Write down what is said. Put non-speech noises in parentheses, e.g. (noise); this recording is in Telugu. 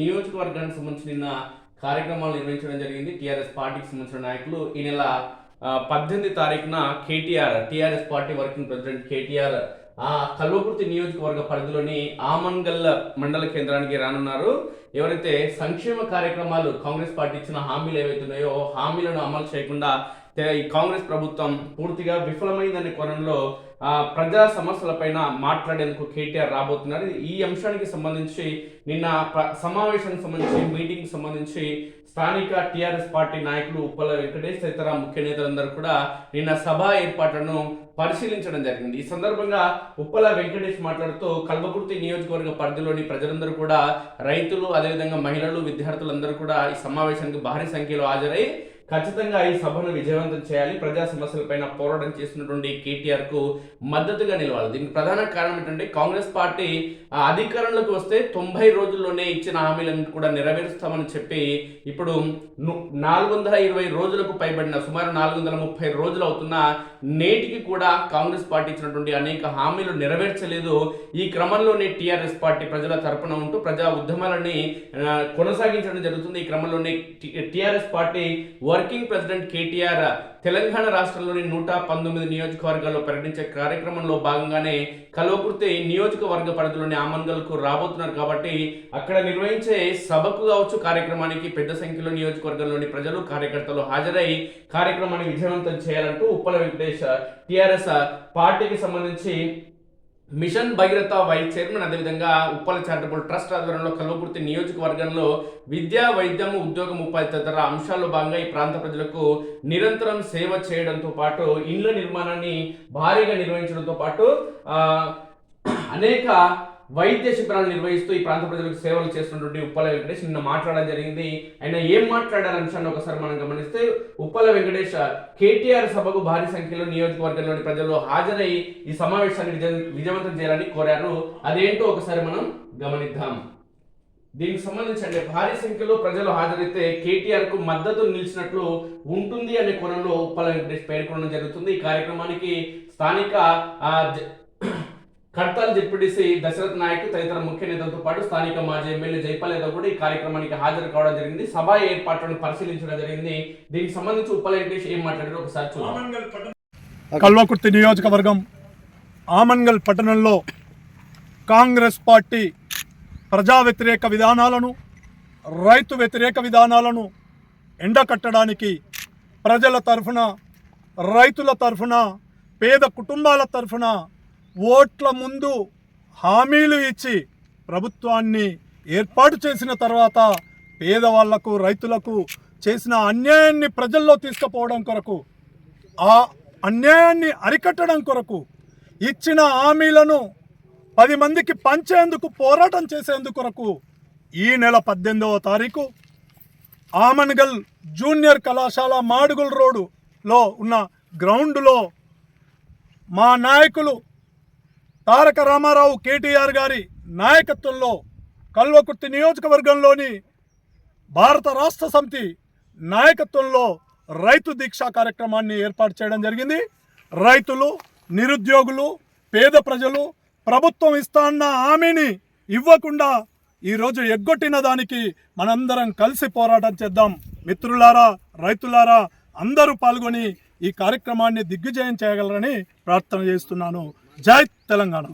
నియోజకవర్గానికి సంబంధించిన కార్యక్రమాలు నిర్వహించడం జరిగింది. టీఆర్ఎస్ పార్టీకి సంబంధించిన నాయకులు. ఈ నెల పద్దెనిమిది తారీఖున KTR TRS party working president KTR ఆ కల్వకుర్తి నియోజకవర్గ పరిధిలోని ఆమన్గల్ మండల కేంద్రానికి రానున్నారు. ఎవరైతే సంక్షేమ కార్యక్రమాలు కాంగ్రెస్ పార్టీ ఇచ్చిన హామీలు ఏవైతున్నాయో హామీలను అమలు చేయకుండా ఈ కాంగ్రెస్ ప్రభుత్వం పూర్తిగా విఫలమైందనే కోణంలో ప్రజా సమస్యలపైన మాట్లాడేందుకు కేటీఆర్ రాబోతున్నారు. ఈ అంశానికి సంబంధించి నిన్న సమావేశానికి సంబంధించి మీటింగ్ సంబంధించి స్థానిక టీఆర్ఎస్ పార్టీ నాయకులు ఉప్పల వెంకటేష్ తదితర ముఖ్య నేతలందరూ కూడా నిన్న సభ ఏర్పాట్లను పరిశీలించడం జరిగింది. ఈ సందర్భంగా ఉప్పల వెంకటేష్ మాట్లాడుతూ కల్వకుర్తి నియోజకవర్గ పరిధిలోని ప్రజలందరూ కూడా రైతులు అదేవిధంగా మహిళలు విద్యార్థులందరూ కూడా ఈ సమావేశానికి భారీ సంఖ్యలో హాజరై ఖచ్చితంగా ఈ సభను విజయవంతం చేయాలి. ప్రజా సమస్యలపైన పోరాటం చేస్తున్నటువంటి కేటీఆర్కు మద్దతుగా నిలవాలి. దీనికి ప్రధాన కారణం ఏంటంటే కాంగ్రెస్ పార్టీ ఆ, అధికారంలోకి వస్తే తొంభై రోజుల్లోనే ఇచ్చిన హామీలను కూడా నెరవేరుస్తామని చెప్పి ఇప్పుడు నాలుగు వందల ఇరవై రోజులకు పైబడిన సుమారు నాలుగు వందల ముప్పై రోజులు అవుతున్న నేటికి కూడా కాంగ్రెస్ పార్టీ ఇచ్చినటువంటి అనేక హామీలు నెరవేర్చలేదు. ఈ క్రమంలోనే టీఆర్ఎస్ పార్టీ ప్రజల తరపున ఉంటూ ప్రజా ఉద్యమాలని కొనసాగించడం జరుగుతుంది. ఈ క్రమంలోనే TRS party working president KTR Telangana రాష్ట్రంలోని నూట పంతొమ్మిది నియోజకవర్గాల్లో ప్రకటించే కార్యక్రమంలో భాగంగానే కల్వకుర్తి నియోజకవర్గ పరిధిలోని ఆమన్గల్కు రాబోతున్నారు కాబట్టి అక్కడ నిర్వహించే సభకు కావచ్చు కార్యక్రమానికి పెద్ద సంఖ్యలో నియోజకవర్గంలోని ప్రజలు కార్యకర్తలు హాజరై కార్యక్రమాన్ని విజయవంతం చేయాలంటూ ఉప్పల వెంకటేష్ టిఆర్ఎస్ పార్టీకి సంబంధించి మిషన్ భగీరథ వైస్ చైర్మన్ అదేవిధంగా ఉప్పల చారిటబుల్ ట్రస్ట్ ఆధ్వర్యంలో కల్వకుర్తి నియోజకవర్గంలో విద్యా వైద్యం ఉద్యోగం ఉపాధి తదితర అంశాల్లో భాగంగా ఈ ప్రాంత ప్రజలకు నిరంతరం సేవ చేయడంతో పాటు ఇండ్ల నిర్మాణాన్ని భారీగా నిర్వహించడంతో పాటు (clears throat) అనేక వైద్య శిబిరాలు నిర్వహిస్తూ ఈ ప్రాంత ప్రజలకు సేవలు చేస్తున్నటువంటి ఉప్పల వెంకటేష్ నిన్న మాట్లాడడం జరిగింది. ఆయన ఏం మాట్లాడారు అంశాన్ని ఒకసారి మనం గమనిస్తే ఉప్పల వెంకటేష్ కేటీఆర్ సభకు భారీ సంఖ్యలో నియోజకవర్గంలోని ప్రజలు హాజరై ఈ సమావేశాన్ని విజయవంతం చేయాలని కోరారు. అదేంటో ఒకసారి మనం గమనిద్దాం. దీనికి సంబంధించి అంటే భారీ సంఖ్యలో ప్రజలు హాజరైతే కేటీఆర్కు మద్దతు నిలిచినట్లు ఉంటుంది అనే కోణంలో ఉప్పల వెంకటేష్ పేర్కొనడం జరుగుతుంది. ఈ కార్యక్రమానికి స్థానిక కడతాల్ జెడ్పీటీసీ దశరథ్ నాయక్ తదితర ముఖ్య నేతలతో పాటు స్థానిక మాజీ ఎమ్మెల్యే జైపాల్ యాదవ్ కూడా ఈ కార్యక్రమానికి హాజరు కావడం జరిగింది. సభ ఏర్పాట్లను పరిశీలించడం జరిగింది. దీనికి సంబంధించి ఉప్పల వెంకటేష్ ఏం మాట్లాడారో ఒకసారి చూద్దాం. కల్వకుర్తి నియోజకవర్గం ఆమన్గల్ పట్టణంలో కాంగ్రెస్ పార్టీ ప్రజా వ్యతిరేక విధానాలను రైతు వ్యతిరేక విధానాలను ఎండకట్టడానికి ప్రజల తరఫున రైతుల తరఫున పేద కుటుంబాల తరఫున ఓట్ల ముందు హామీలు ఇచ్చి ప్రభుత్వాన్ని ఏర్పాటు చేసిన తర్వాత పేదవాళ్ళకు రైతులకు చేసిన అన్యాయాన్ని ప్రజల్లో తీసుకుపోవడం కొరకు ఆ అన్యాయాన్ని అరికట్టడం కొరకు ఇచ్చిన హామీలను పది మందికి పంచేందుకు పోరాటం చేసేందుకు కొరకు ఈ నెల పద్దెనిమిదవ తారీఖు ఆమన్గల్ జూనియర్ కళాశాల మాడుగుల్ రోడ్డులో ఉన్న గ్రౌండ్లో మా నాయకులు తారక రామారావు కేటీఆర్ గారి నాయకత్వంలో కల్వకుర్తి నియోజకవర్గంలోని భారత రాష్ట్ర సమితి నాయకత్వంలో రైతు దీక్షా కార్యక్రమాన్ని ఏర్పాటు చేయడం జరిగింది. రైతులు నిరుద్యోగులు పేద ప్రజలు ప్రభుత్వం ఇస్తాన్న హామీని ఇవ్వకుండా ఈరోజు ఎగ్గొట్టిన దానికి మనందరం కలిసి పోరాటం చేద్దాం. మిత్రులారా రైతులారా అందరూ పాల్గొని ఈ కార్యక్రమాన్ని దిగ్విజయం చేయగలరని ప్రార్థన చేస్తున్నాను. జై తెలంగాణ.